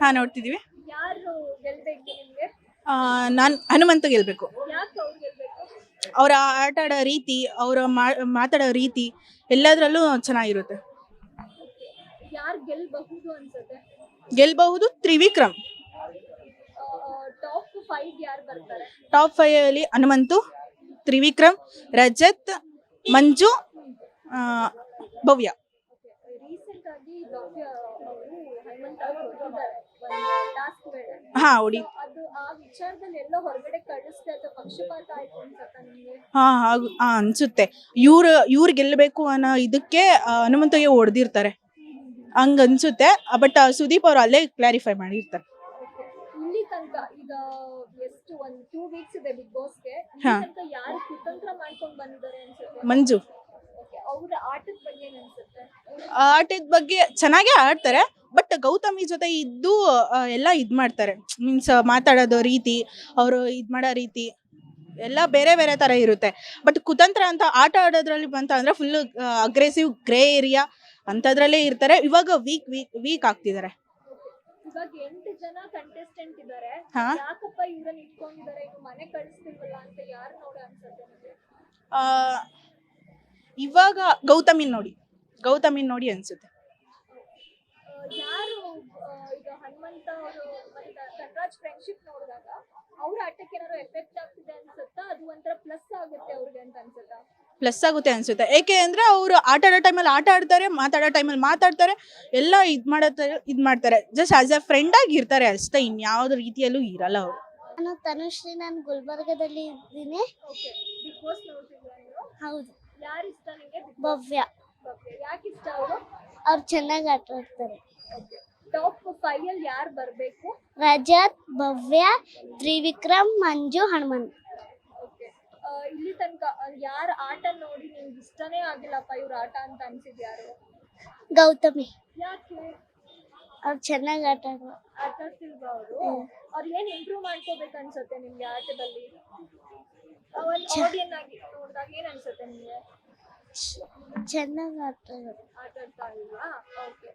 ಹಾ ನೋಡ್ತಿದೀವಿ. ಯಾರು ಗೆಲ್ಬೇಕು ನಿಮ್ಗೆ? ನಾನು ಹನುಮಂತ ಗೆಲ್ಬೇಕು. ಯಾಕೆ ಅವ್ರು ಗೆಲ್ಬೇಕು? ಅವರ ಆಟ ಆಡೋ ರೀತಿ ಅವರ ಮಾತಾಡೋ ರೀತಿ ಎಲ್ಲದರಲ್ಲೂ ಚೆನ್ನಾಗಿರುತ್ತೆ. ಯಾರು ಗೆಲ್ಬಹುದು ಅನ್ಸುತ್ತೆ? ಗೆಲ್ಬಹುದು ತ್ರಿವಿಕ್ರಮ್. ಟಾಪ್ ಫೈವ್ ಯಾರು ಬರ್ತಾರೆ? ಟಾಪ್ ಫೈವ್ ಅಲ್ಲಿ ಹನುಮಂತು ತ್ರಿವಿಕ್ರಮ್ ರಜತ್ ಮಂಜು ಆ, ಭವ್ಯ. ಆಗಿ ಡಾಕ್ಟರ್ ಅವರು ಹನುಮಂತ ಅವರು ಹೊರಟಿದ್ದಾರೆ ಒಂದು ಟಾಸ್ಕ್ ವೇಳೆ ಹಾ ಹೊಡಿ ಅದು ಆ ವಿಚಾರದಲ್ಲಿ ಎಲ್ಲ ಹೊರಗಡೆ ಕಳಿಸ್ತೆ ಅಥವಾ ಪಕ್ಷಪಾತ ಆಯ್ತು ಅನ್ಸತ್ತಾ ನಿಮ್ಗೆ ಹಾ ಹಾಗು ಹಾ ಅನ್ಸುತ್ತೆ. ಇವ್ರ ಇವ್ರು ಗೆಲ್ಲಬೇಕು ಅನ್ನೋ ಇದಕ್ಕೆ ಆ, ಹನುಮಂತಗೆ ಹೊಡೆದಿರ್ತಾರೆ ಹಂಗ ಅನ್ಸುತ್ತೆ. ಬಟ್ ಸುದೀಪ್ ಅವ್ರು ಅಲ್ಲೇ ಕ್ಲಾರಿಫೈ ಮಾಡಿರ್ತಾರೆ. ಇಲ್ಲಿ ತನಕ ಈಗ ಎಷ್ಟು ಒಂದ್ ಟೂ ವೀಕ್ಸ್ ಇದೆ ಬಿಗ್ ಬಾಸ್ಗೆ ಹಾ. ತನಕ ಯಾರು ಕುತಂತ್ರ ಮಾಡ್ಕೊಂಡ್ ಬಂದಿದ್ದಾರೆ ಅನ್ಸುತ್ತೆ? ಮಂಜು ಅವ್ರ ಆಟದ ಬಗ್ಗೆ ಏನ್ ಅನ್ಸುತ್ತೆ ಆಟದ ಬಗ್ಗೆ ಚೆನ್ನಾಗೇ ಆಡ್ತಾರೆ ಬಟ್ ಗೌತಮಿ ಜೊತೆ ಇದ್ದು ಎಲ್ಲ ಇದು ಮಾಡ್ತಾರೆ. ಮೀನ್ಸ್ ಮಾತಾಡೋದು ರೀತಿ ಅವರು ಇದು ಮಾಡೋ ರೀತಿ ಎಲ್ಲ ಬೇರೆ ಬೇರೆ ತರ ಇರುತ್ತೆ. ಬಟ್ ಕುತಂತ್ರ ಅಂತ ಆಟ ಆಡೋದ್ರಲ್ಲಿ ಬಂತ ಅಂದ್ರೆ ಫುಲ್ ಅಗ್ರೆಸಿವ್ ಗ್ರೇ ಏರಿಯಾ ಅಂಥದ್ರಲ್ಲೇ ಇರ್ತಾರೆ. ಇವಾಗ ವೀಕ್ ವೀಕ್ ವೀಕ್ ಆಗ್ತಿದ್ದಾರೆ ಇವಾಗ ಎಂಟು ಜನ ಕಂಟೆಸ್ಟೆಂಟ್ ಇದ್ದಾರೆ. ಯಾಕಪ್ಪ ಇವ್ರನ್ನ ಇಟ್ಕೊಂಡಿದ್ದಾರೆ ಇನ್ನು ಮನೆ ಕಳಿಸ್ತಿಲ್ವಲ್ಲ ಅಂತ ಯಾರು ನೋಡ ಅನ್ಸುತ್ತೆ ನಿಮ್ಗೆ? ಆ, ಇವಾಗ ಗೌತಮಿನ್ ನೋಡಿ. ಗೌತಮಿನ್ ನೋಡಿ ಅನ್ಸುತ್ತೆ. ಯಾರು ಆ, ಈಗ ಹನುಮಂತ ಅವರು ಮತ್ತೆ ಕನ್ರಾಜ್ ಫ್ರೆಂಡ್ಶಿಪ್ ನೋಡಿದಾಗ ಅವ್ರ ಆಟಕ್ಕೆ ಏನಾದ್ರು ಎಫೆಕ್ಟ್ ಆಗ್ತಿದೆ ಅನ್ಸುತ್ತಾ? ಅದು ಒಂಥರ ಪ್ಲಸ್ ಆಗುತ್ತೆ ಅವ್ರಿಗೆ ಅಂತ ಅನ್ಸುತ್ತಾ? ಪ್ಲಸ್ ಆಗುತ್ತೆ ಅನ್ಸುತ್ತೆ. ಏಕೆ ಅಂದ್ರೆ ಅವರು ಆಟ ಆಡೋ ಟೈಮಲ್ಲಿ ಆಟ ಆಡ್ತಾರೆ ಮಾತಾಡೋ ಟೈಮಲ್ಲಿ ಮಾತಾಡ್ತಾರೆ ಎಲ್ಲ ಇದ್ ಮಾಡತ್ತಾರೆ ಇದ್ ಮಾಡ್ತಾರೆ. ಜಸ್ಟ್ ಆಸ್ ಎ ಫ್ರೆಂಡ್ ಆಗಿ ಇರ್ತಾರೆ ಅಷ್ಟೇ ಇನ್ಯಾವ ರೀತಿಯಲ್ಲೂ ಇರಲ್ಲ ಅವರು. ನಾನು ತನುಶ್ರೀ ನಾನು ಗುಲ್ಬರ್ಗದಲ್ಲಿ ಇದ್ದೀನಿ. ಹೌದು. ಭವ್ಯ. ಯಾಕೆ ಇಷ್ಟ ಅವರು? ಅವ್ರು ಚೆನ್ನಾಗಿ ಆಟ ಆಡ್ತಾರೆ. ಟಾಪ್ ಫೈವ್ ಅಲ್ಲಿ ಯಾರು ಬರಬೇಕು? ರಜತ್ ಭವ್ಯ ತ್ರಿವಿಕ್ರಮ್ ಮಂಜು ಹನುಮಂತ್ ಇಲ್ಲಿ ತನಕ ಯಾರ ಆಟ ನೋಡಿ ನಿಮ್ಗೆ ಇಷ್ಟನೇ ಆಗಿಲ್ಲಪ್ಪ ಇವ್ರ ಆಟ ಅಂತ ಅನ್ಸಿದ್ ಯಾರು ಗೌತಮಿ. ಯಾಕೆ? ಅವ್ರು ಚೆನ್ನಾಗಿ ಆಟ ಆಡುವ. ಆಟ ಆಡ್ತಿಲ್ವಾ ಅವರು? ಅವ್ರು ಏನ್ ಇಂಪ್ರೂವ್ ಮಾಡ್ಕೋಬೇಕು ಅನ್ಸುತ್ತೆ ನಿಮ್ಗೆ ಆಟದಲ್ಲಿ? ಆಡಿಯನ್ ಆಗಿ ನೋಡಿದಾಗ ಏನ್ ಅನ್ಸುತ್ತೆ ನಿಮ್ಗೆ? ಚೆನ್ನಾಗಿ ಆಟ ಆಡ್ತಾ ಇಲ್ವಾ ಓಕೆ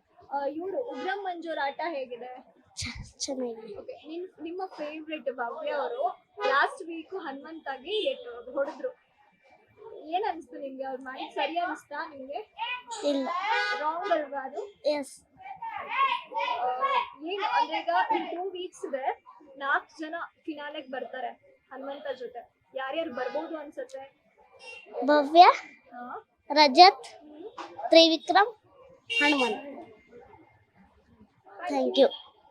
ಇವರು ಉಗ್ರಂ ಮಂಜೂರ್ ಆಟ ಹೇಗಿದೆ? ಚ- ಚೆನ್ನಾಗಿದೆ. Okay, ನಿಮ್ ನಿಮ್ಮ ಫೇವ್ರೆಟ್ ಭವ್ಯ ಅವರು ಲಾಸ್ಟ್ ವೀಕ್ ಹನುಮಂತಾಗಿ ಹೊಡೆದ್ರು? ಏನ್ ಅನ್ಸ್ತು ನಿಮ್ಗೆ? ಅವ್ರು ಮಾಡಿ ಸರಿ ಅನ್ಸ್ತಾ ನಿಮ್ಗೆ? ಇಲ್ಲ. ರಾಂಗ್ ಅಲ್ವಾ ಅದು? ಎಸ್ ಆ, ಏನು ಅಂದ್ರೆ ಈಗ ಟೂ ವೀಕ್ಸ್ ಇದೆ ನಾಲ್ಕು ಜನ ಫಿನಾಲೆಗೆ ಬರ್ತಾರೆ ಹನುಮಂತ ಜೊತೆ. ಯಾರ್ಯಾರು ಬರ್ಬೋದು ಅನ್ಸುತ್ತೆ? ಭವ್ಯ? ಹಾ? Rajath Trivikram Hanumanth thank you